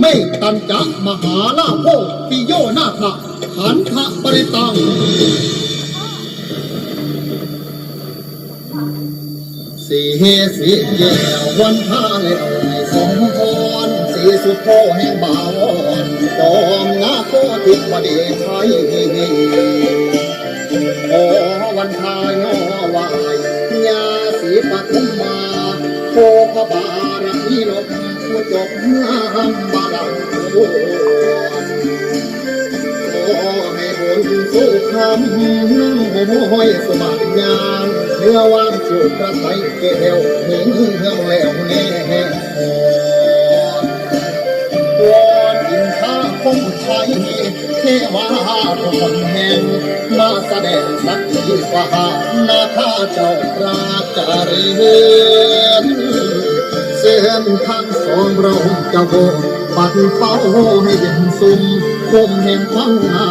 ไม่ตันจะมหาลาโภปิโยนาคขันธปริตัง สีสีแก้ววันพาแล้วในสมพรสีสุโธแห่งบาวอนจอมนาโคติดปเดชไทยโอวันพายอวายยาสีปทุมมา จบน้ำบาดังโอขอให้ผลสุขคำน้ำห้อยสมัครยางเนื้อวางจูบกระใสเกลียวหึงเฮืองแล้วแน่วอนอินทาคงไทยเทวาทุกคนแห่งมาแสดงสักทีว่านาคาเจ้าปราการี เรือนเส้นทางสองเราจะโบปัดเป้าให้เห็นสุ่มคมแห่งฟังหน้า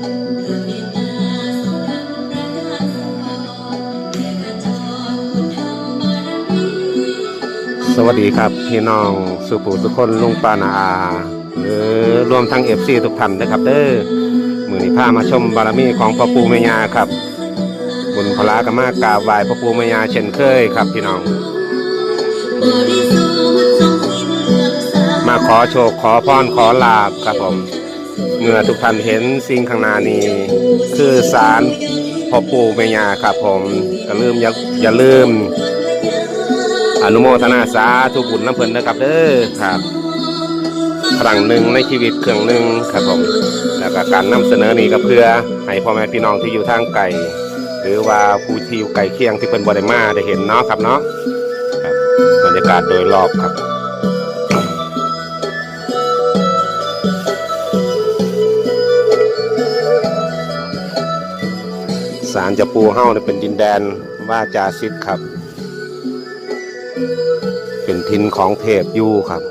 สวัสดีครับ พี่น้องสุภูทุกคนลุงปานาอาหรือรวมทั้งเอฟซีทุกท่านนะครับเด้อมือนี้พามาชมบารมีของพ่อปู่แม่ยาครับ บุญพลากรมากราบไหว้พ่อปู่แม่ยาเช่นเคยครับพี่น้อง มาขอโชคขอพรขอลาบครับผม เมื่อทุกท่านเห็นสิ่งข้างหน้านี้คือศาลพ่อปู่แม่ยาครับผมก็ลืมอย่าอย่าลืม อนุโมทนาสาธุบุญน้ำเพลินนะครับเด้อครับ ครั้งหนึ่งในชีวิตเครื่องหนึ่งครับผม แล้วก็การนำเสนอนี้ก็เพื่อให้พ่อแม่พี่น้องที่อยู่ทางไกลหรือว่าผู้ที่อยู่ไกลเคียงที่เป็นบริมาได้เห็นเนาะครับเนาะบรรยากาศโดยรอบครับ สารจะปูเฮ้าเนี่ยเป็นดินแดนว่าจาซิดครับ เป็นทินของเทพยู่ครับ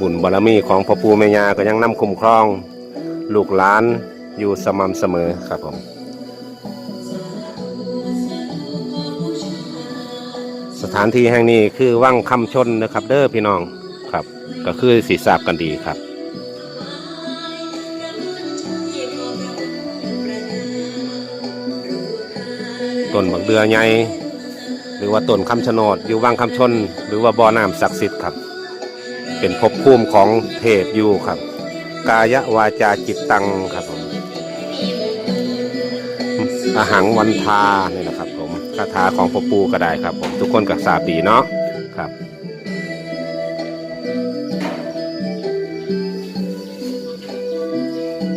บุญบารมีของพ่อปู่แม่ย่าก็ยังนำคุ้มครอง ลูกหลานอยู่สม่ำเสมอครับผมสถานที่แห่งนี้คือวังคำชนนะครับ เด้อพี่น้องครับ ก็คือสีทราบกันดีครับ ต้นบักเดือใหญ่หรือว่าต้นคำชะโนดอยู่วังคำชน หรือว่าบ่อน้ำศักดิ์สิทธิ์ครับ เป็นภพภูมิของเทพอยู่ครับ กายวาจาจิตตังครับผมอาหังวันทานี่นะครับ ผมคาถาของพ่อปูก็ได้ครับ ผมทุกคนก็ทราบดีเนาะครับ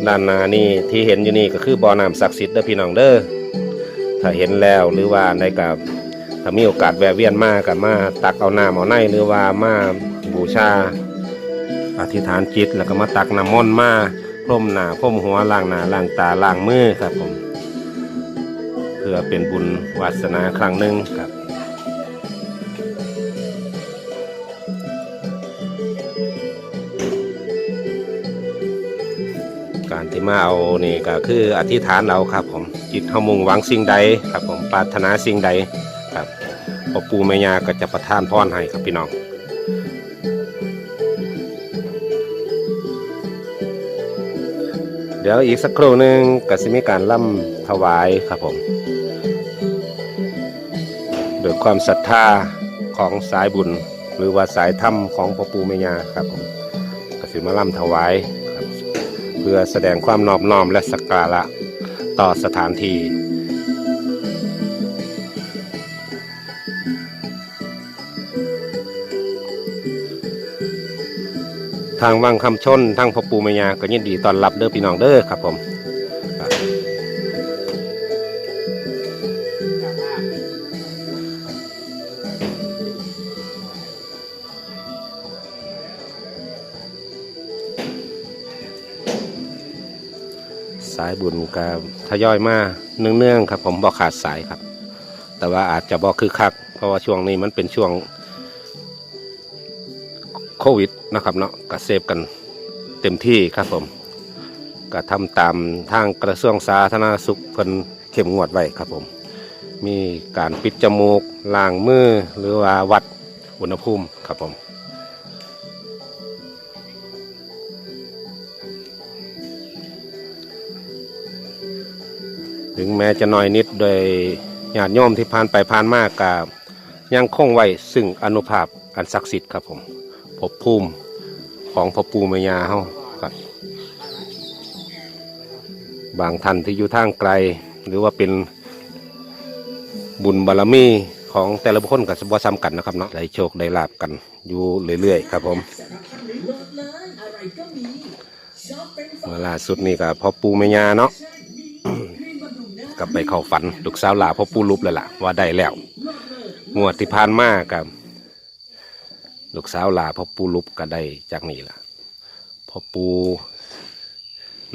ด้านหน้านี่ที่เห็นอยู่นี่ก็คือบ่อน้ำศักดิ์สิทธิ์เด้อพี่น้องเด้อ ถ้าเห็นแล้วหรือว่าในกับถ้ามีโอกาสแวะเวียนมากันมาตักเอาน้ำเอาไนหรือว่ามาบูชา อธิษฐานจิตแล้วก็มาตักน้ำมนต์มาพรมหน้าพรมหัวล่างหน้าล่างตาล่างมือครับผม เพื่อเป็นบุญวาสนาครั้งหนึ่งครับ ที่มาเอานี่ก็คืออธิษฐานเราครับผมจิตเฮามุ่งหวังสิ่งใดครับผมปรารถนาสิ่งใดครับพ่อปู่แม่ย่าก็จะประทานพรให้ครับพี่น้องเดี๋ยวอีกสักครู่หนึ่งก็จะมีการล่ำถวายครับผมโดยความศรัทธาของสายบุญ หรือว่าสายธรรมของพ่อปู่แม่ย่าครับผมก็สิมาล่ำถวาย เพื่อแสดงความนอบน้อมและสักการะต่อสถานที่ทางวังคำชนทางพ่อปูแม่ยาก็ยินดีต้อนรับเด้อพี่น้องเด้อครับผมายบุญก็ทยอยมาเนื่องๆครับ ผมบอกขาดสายครับ แต่ว่าอาจจะบอกคือคัก เพราะว่าช่วงนี้มันเป็นช่วงโควิดนะครับเนาะก็เซฟกันเต็มที่ครับผมก็ทำตามทางกระทรวงสาธารณสุขเพิ่นเข้มงวดไว้ครับผม มีการปิดจมูกล้างมือหรือว่าวัดอุณหภูมิครับผม ถึงแม้จะน้อยนิดโดยญาติโยมที่ผ่านไปผ่านมากกบยังคงไว้ซึ่งอนุภาพอันศักดิ์สิทธิ์ครับผมภพภูมิของพ่อปู่แม่ย่าเฮาครับ บางท่านที่อยู่ทางไกล หรือว่าเป็นบุญบารมีของแต่ละบุคคลกับบ่ซ้ำกันนะครับเนาะได้โชคได้ลาบกันอยู่เรื่อยๆครับผมเมื่อล่าสุดนี่ก็พ่อปูแม่ยาเนาะ ก็ไปเข้าฝันลูกสาวหลาพ่อปู่รูปแล้วล่ะว่าได้แล้วงวดที่ผ่านมากับลูกสาวหลาพ่อปู่รูปก็ได้จากนี่ล่ะพ่อปู่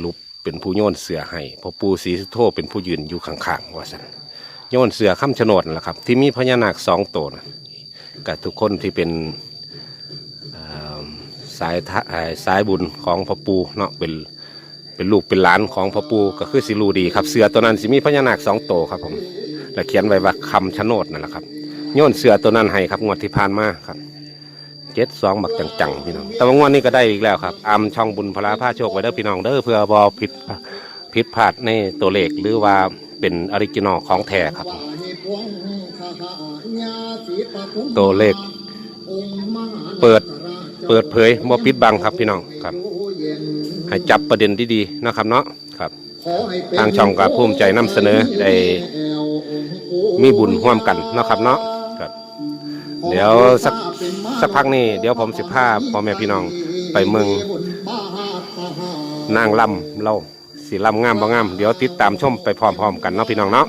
รูปเป็นผู้โยนเสือให้พ่อปู่ศรีสุโธเป็นผู้ยืนอยู่ข้างๆว่าสันโยนเสือข้ามโฉนดนั่นแหละครับ ที่มีพญานาคสองตัวนะกับทุกคนที่เป็นสายสายบุญของพ่อปู่เนาะเป็น เป็นลูกเป็นหลานของพ่อปู่ก็คือสิรูดีครับเสือตัวนั้นสิมีพญานาคสองตัวครับผมและเขียนไว้ว่าคำชะโนดนั่นแหละครับโยนเสือตัวนั้นให้ครับงวดที่ผ่านมาครับเจ็ดสองบักจังๆพี่น้องแต่ว่างวดนี้ก็ได้อีกแล้วครับอาช่องบุญพลาผ้าโชคไว้เด้อพี่น้องเด้อเพื่อบอผิดผิดพลาดในตัวเลขหรือว่าเป็นออริจินอลของแท้ครับ ตัวเลข เปิด เปิดเผยบ่ปิดบังครับพี่น้องครับ ให้จับประเด็นดีๆนะครับเนาะครับ ทางช่องก็ภูมิใจนำเสนอได้มีบุญร่วมกันนะครับเนาะครับ เดี๋ยวสักสักพักนี้เดี๋ยวผมสิพาพ่อแม่พี่น้องไปเมืองนางลำเราสีลำงามบ่งาม เดี๋ยวติดตามชมไปพร้อมๆกันเนาะพี่น้องเนาะ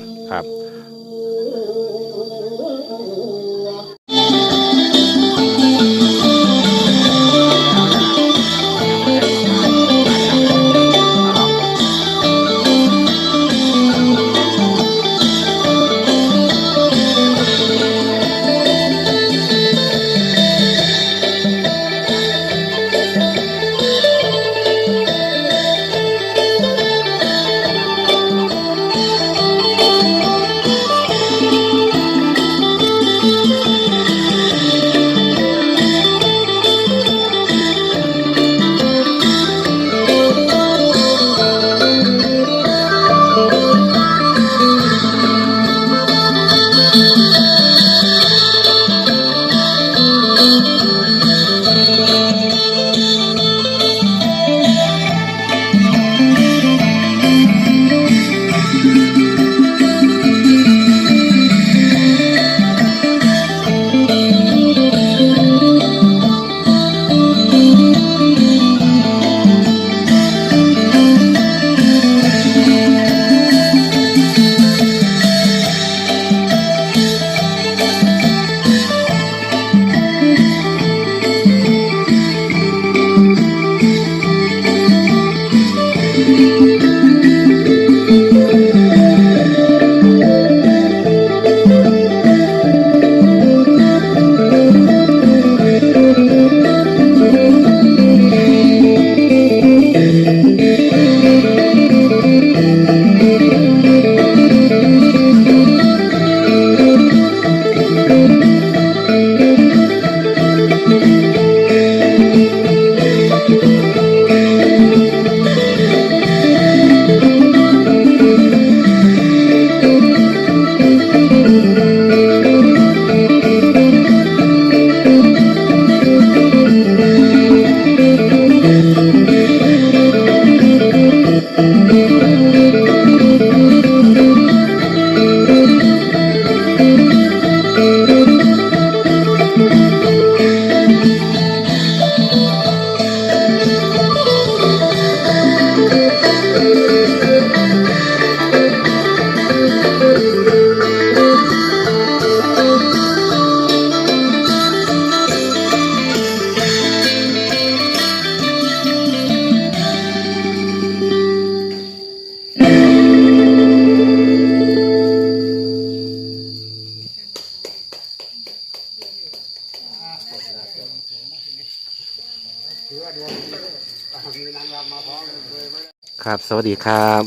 ครับ สวัสดีครับ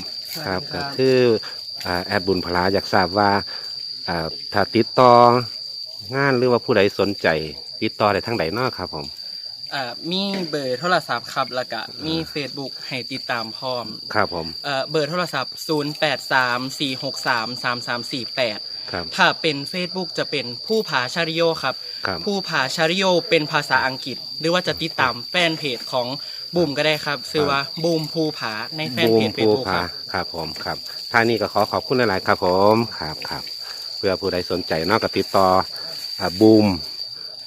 ครับก็คือ แอดบุญพลาอยากทราบว่าอ่าถ้าติดต่องานหรือว่าผู้ใดสนใจ ติดต่อได้ทั้งใดเนาะครับผมอ่ามีเบอร์โทรศัพท์ครับแล้วก็มี Facebook ให้ติดตามพร้อมครับผมเอ่อเบอร์โทรศัพท์ 0834633348 ครับถ้าเป็น Facebook จะเป็นผู้ผาชาริโยครับ ครับ ผู้ผาชาริโยเป็นภาษาอังกฤษ หรือว่าจะติดตามแฟนเพจของ บูมก็ได้ครับชื่อว่าบูมภูผาในแฟนบูเพมจเฟภูซบุ๊กผาครับ ครับผมครับท่านี้ก็ขอขอบคุณหลายๆครับผมครับครับเพื่อผู้ใดสนใจเนอกก็ติดต่ออ่าบูม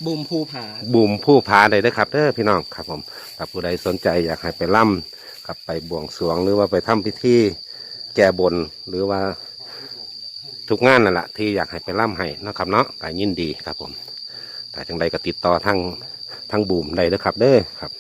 บูมภูผาบูมผู้พาได้เด้อครับเด้อพี่น้องครับผมถ้าผู้ใดสนใจอยากให้ไปล่ำกับไปบวงสรวงหรือว่าไปทำพิธีแก้บนหรือว่าทุกงานนั่นแหละที่อยากให้ไปล่ำให้เนาะครับเนาะก็ยินดีครับผมแต่จังใดก็ติดต่อทั้งทั้งบูมได้เด้อครับเด้อครับ